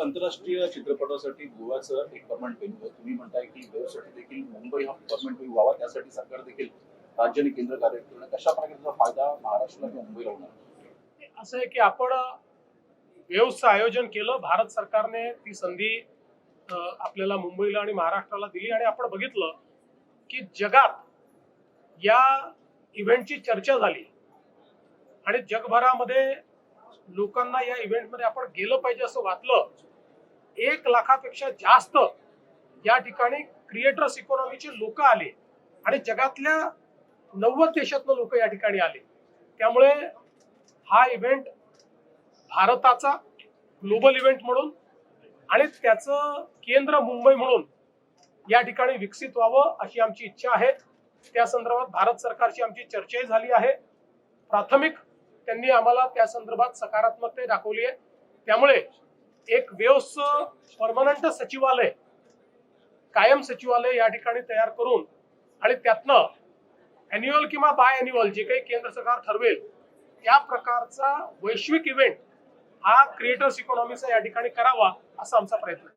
आंतरराष्ट्रीय चित्रपटासाठी गोव्याचं एक परमनंट वेन्यू आहे. तुम्ही म्हणताय की गोव्यासाठी देखील मुंबई हा परमनंट वेन्यू व्हावा त्यासाठी सरकार देखील राज्य आणि केंद्र कार्य करणं कशा प्रकारचा फायदा महाराष्ट्राला किंवा मुंबईला होणार? असं आहे की आपण वेव्हचं आयोजन केलं भारत सरकारने ती संधी आपल्याला मुंबईला आणि महाराष्ट्राला दिली आणि आपण बघितलं की जगात या इव्हेंटची चर्चा झाली. आणि जगभरामध्ये लोकांना या इव्हेंटमध्ये आपण गेलं पाहिजे असं वाटलं. एक लाखापेक्षा जास्त या ठिकाणी क्रिएटर्स इकॉनॉमीचे लोक आले. आणि जगातल्या नव्वद देशातनं लोक या ठिकाणी आले. त्यामुळे हा इव्हेंट भारताचा ग्लोबल इव्हेंट म्हणून आणि त्याचं केंद्र मुंबई म्हणून या ठिकाणी विकसित व्हावं अशी आमची इच्छा आहे. त्या संदर्भात भारत सरकारची आमची चर्चाही झाली आहे. प्राथमिक त्यांनी आम्हाला त्या संदर्भात सकारात्मकता दाखवली आहे. त्यामुळे एक वेव्स परमनंट सचिवालय कायम सचिवालय या ठिकाणी तयार करून आणि त्यातनं अॅन्युअल किंवा बाय अॅन्युअल जे काही केंद्र सरकार ठरवेल त्या प्रकारचा वैश्विक इव्हेंट हा क्रिएटर्स इकॉनॉमीचा या ठिकाणी करावा असा आमचा प्रयत्न आहे.